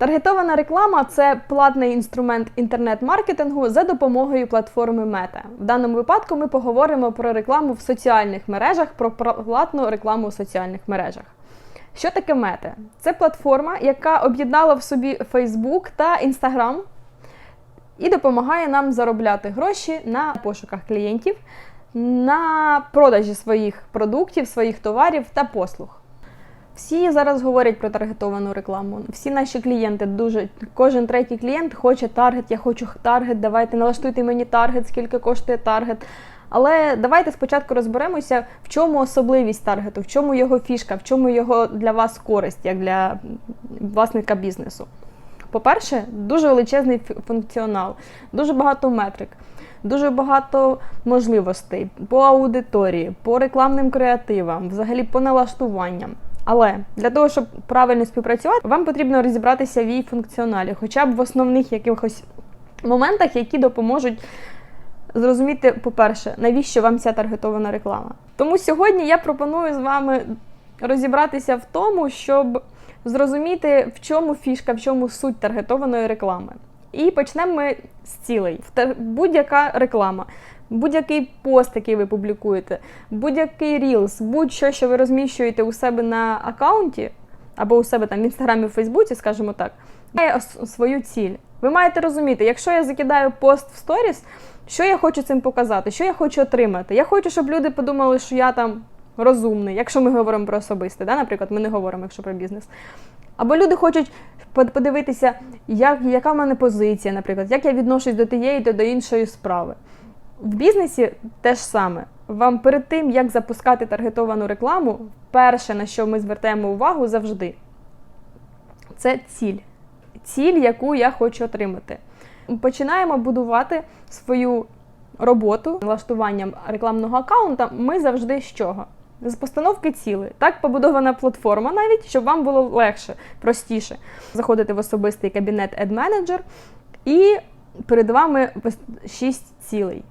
Таргетована реклама це платний інструмент інтернет-маркетингу за допомогою платформи Meta. В даному випадку ми поговоримо про рекламу в соціальних мережах, про платну рекламу в соціальних мережах. Що таке Meta? Це платформа, яка об'єднала в собі Facebook та Instagram і допомагає нам заробляти гроші на пошуках клієнтів, на продажі своїх продуктів, своїх товарів та послуг. Всі зараз говорять про таргетовану рекламу. Всі наші клієнти дуже кожен третій клієнт хоче таргет. Я хочу таргет. Давайте налаштуйте мені таргет, скільки коштує таргет. Але давайте спочатку розберемося, в чому особливість таргету, в чому його фішка, в чому його для вас користь, як для власника бізнесу. По-перше, дуже величезний функціонал, дуже багато метрик, дуже багато можливостей по аудиторії, по рекламним креативам, взагалі по налаштуванням. Але для того, щоб правильно співпрацювати, вам потрібно розібратися в її функціоналі, хоча б в основних якихось моментах, які допоможуть зрозуміти, по-перше, навіщо вам ця таргетована реклама. Тому сьогодні я пропоную з вами розібратися в тому, щоб зрозуміти, в чому фішка, в чому суть таргетованої реклами. І почнемо ми з цілей. Будь-яка реклама, будь-який пост, який ви публікуєте, будь-який рілс, будь-що, що ви розміщуєте у себе на аккаунті, або у себе там в інстаграмі, в Фейсбуці, скажімо так, має свою ціль. Ви маєте розуміти, якщо я закидаю пост в сторіс, що я хочу цим показати, що я хочу отримати. Я хочу, щоб люди подумали, що я там розумний, якщо ми говоримо про особисте, да? наприклад, ми не говоримо, якщо про бізнес. Або люди хочуть подивитися, як, яка в мене позиція, наприклад, як я відношусь до тієї та до іншої справи. В бізнесі те ж саме. Вам перед тим, як запускати таргетовану рекламу, перше, на що ми звертаємо увагу завжди, це ціль. Ціль, яку я хочу отримати. Починаємо будувати свою роботу налаштуванням рекламного аккаунта. Ми завжди з чого? З постановки цілей. Так побудована платформа навіть, щоб вам було легше, простіше заходити в особистий кабінет Ad Manager і перед вами 6 цілей.